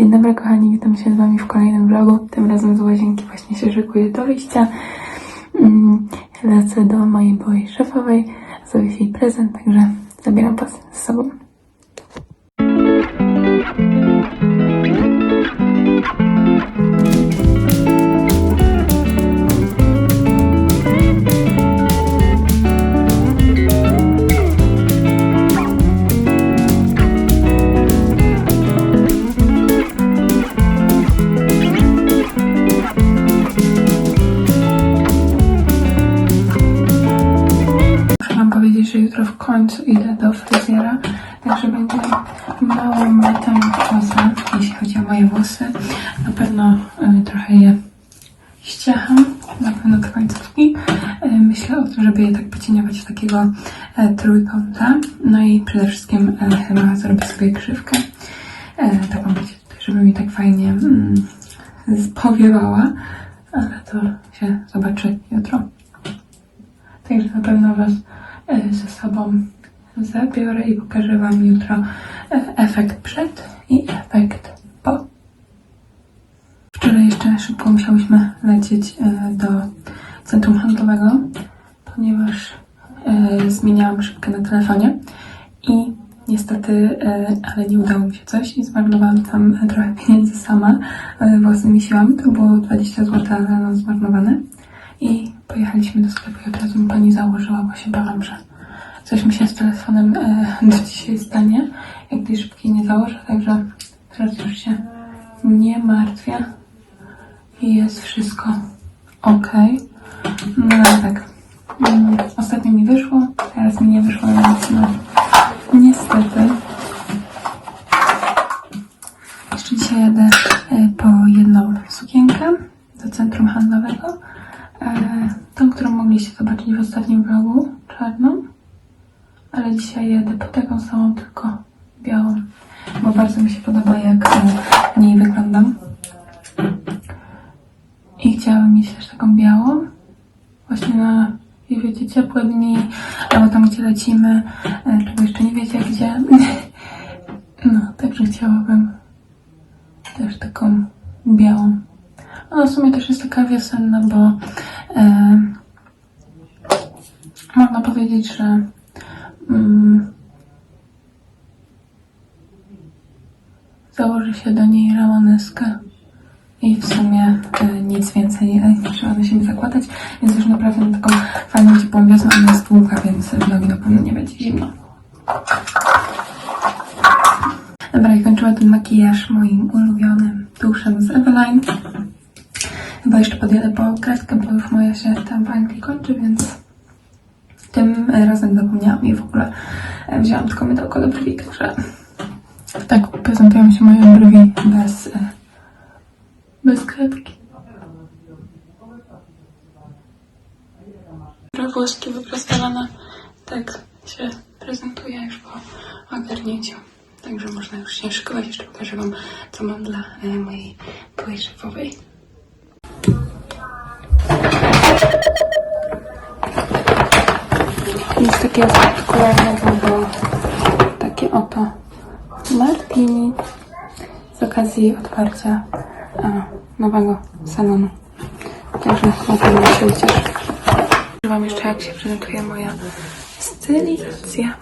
Dzień dobry kochani, witam się z Wami w kolejnym vlogu. Tym razem z łazienki właśnie się szykuję do wyjścia. Mm, Lecę do mojej byłej szefowej zawieźć jej prezent, także zabieram Was z sobą. Moje włosy. Na pewno y, trochę je ściecham, na pewno te końcówki. Y, myślę o tym, żeby je tak pocieniować w takiego e, trójkąta. No i przede wszystkim e, chyba zrobię sobie krzywkę. E, taką żeby mi tak fajnie mm, powiewała, ale to się zobaczy jutro. Także na pewno Was e, ze sobą zabiorę i pokażę Wam jutro e, efekt przed i efekt po. Wczoraj jeszcze szybko musiałyśmy e, do centrum handlowego, ponieważ e, zmieniałam szybkę na telefonie i niestety, e, ale nie udało mi się coś i zmarnowałam tam trochę pieniędzy sama własnymi siłami. To było 20 zł, no zmarnowane. I pojechaliśmy do sklepu i od razu mi pani założyła, się bałam, że coś mi się z telefonem do dzisiaj stanie, jak tej szybkiej nie założę, także teraz już się nie martwię i jest wszystko ok. No ale tak, mm, ostatnio mi wyszło, teraz mi nie wyszło, więc no niestety. Jeszcze dzisiaj jadę e, po jedną sukienkę do centrum handlowego. E, Tą, którą mogliście zobaczyć w ostatnim vlogu, czarną. Ale dzisiaj jadę po taką samą, tylko białą. Bo bardzo mi się podoba, jak e, w niej wyglądam. I chciałabym mieć też taką białą. Właśnie na, jak wiecie, ciepłe dni, albo tam, gdzie lecimy, czego jeszcze nie wiecie, gdzie. No, także chciałabym też taką białą. Ona w sumie też jest taka wiosenna, bo e, można powiedzieć, że mm, założy się do niej ramoneskę i w sumie e, nic więcej nie trzeba na siebie zakładać, więc już naprawdę na taką fajną, ciepłą wiosnę ona jest długa, więc w nogi na pewno nie będzie zimno. Dobra, i kończyła ten makijaż moim ulubionym tuszem z Eveline. Chyba jeszcze podjadę po kreskę, bo już moja się tam bańki kończy, więc tym razem zapomniałam i w ogóle e, wzięłam tylko mydełko do brwi, także tak prezentują się moje brwi bez, e, bez kredki. Włoski wyprostowane, tak się prezentuje już po ogarnięciu. Także można już się szykować. Jeszcze pokażę Wam, co mam dla e, mojej byłej szefowej. Nic takiego spektakularnego, bo takie oto martini z okazji otwarcia nowego salonu. Także na się ucieszę. Wam jeszcze, jak się prezentuje moja stylizacja.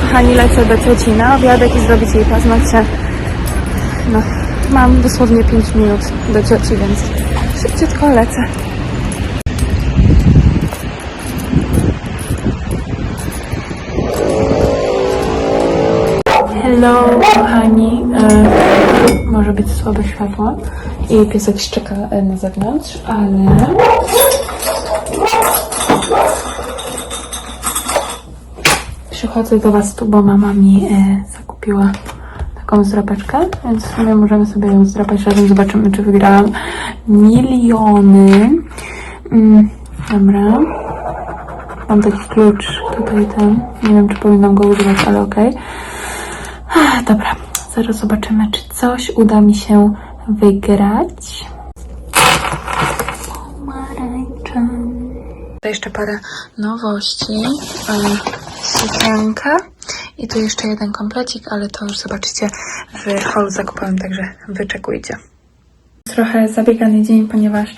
Kochani, lecę do cioci na obiadek i zrobić jej paznokcie. No, mam dosłownie 5 minut do cioci, więc szybciutko lecę. Hello, kochani. E, może być słabe światło i piesek szczeka e, na zewnątrz, ale... Przychodzę do Was tu, bo mama mi e, zakupiła taką zdrapeczkę, więc w sumie możemy sobie ją zdrapać razem. Zobaczymy, czy wygrałam miliony. Mm, dobra. Mam taki klucz tutaj ten. Nie wiem, czy powinnam go używać, ale okej. Okay. Dobra, zaraz zobaczymy, czy coś uda mi się wygrać. Pomarańcza. To jeszcze parę nowości. E, sukienka. I tu jeszcze jeden komplecik, ale to już zobaczycie w holu zakupowym, także wyczekujcie. Trochę zabiegany dzień, ponieważ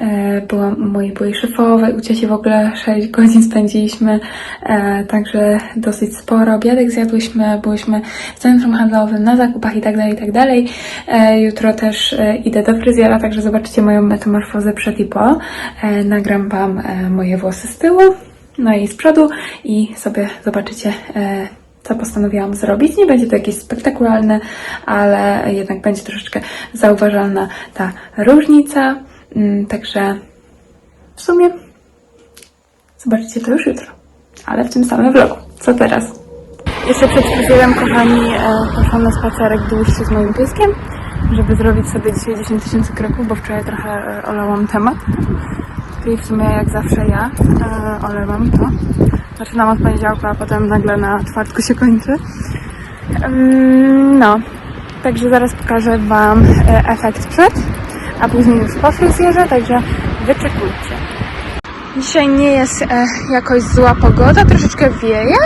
e, byłam u mojej byłej szefowej, u cieci w ogóle 6 godzin spędziliśmy, e, także dosyć sporo. Obiadek zjadłyśmy, byłyśmy w centrum handlowym, na zakupach i tak dalej, i tak dalej. E, jutro też e, idę do fryzjera, także zobaczycie moją metamorfozę przed i po. E, nagram Wam e, moje włosy z tyłu, no i z przodu i sobie zobaczycie e, co postanowiłam zrobić. Nie będzie to jakieś spektakularne, ale jednak będzie troszeczkę zauważalna ta różnica. Mm, Także w sumie zobaczycie to już jutro, ale w tym samym vlogu. Co teraz? Jeszcze przed fryzjerem, kochani, e, poszłam na spacerek dłuższy z moim pieskiem, żeby zrobić sobie dzisiaj 10 tysięcy kroków, bo wczoraj trochę e, olałam temat. I w sumie jak zawsze ja e, olewam to. Zaczynam od poniedziałku, a potem nagle na czwartku się kończy. No, także zaraz pokażę Wam e, efekt przed, a później już po fryzjerze, także wyczekujcie. Dzisiaj nie jest e, jakoś zła pogoda, troszeczkę wieje,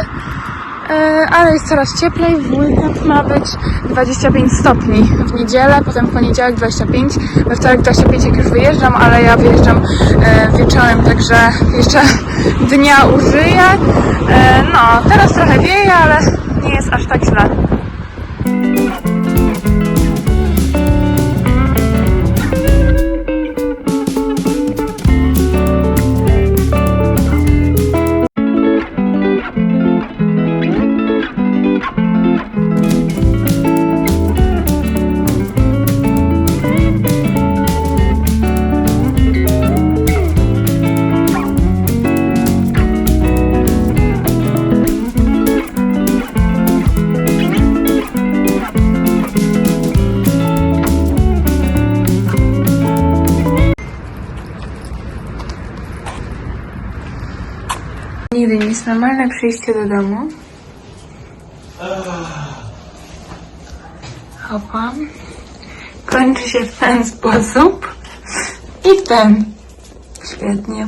ale jest coraz cieplej. W weekend ma być 25 stopni w niedzielę, potem w poniedziałek 25, we wtorek 25 jak już wyjeżdżam, ale ja wyjeżdżam e, wieczorem, także jeszcze dnia użyję. E, no, teraz trochę wieje, ale nie jest aż tak źle. Normalne przyjście do domu. Hopa. Kończy się w ten sposób i ten. Świetnie.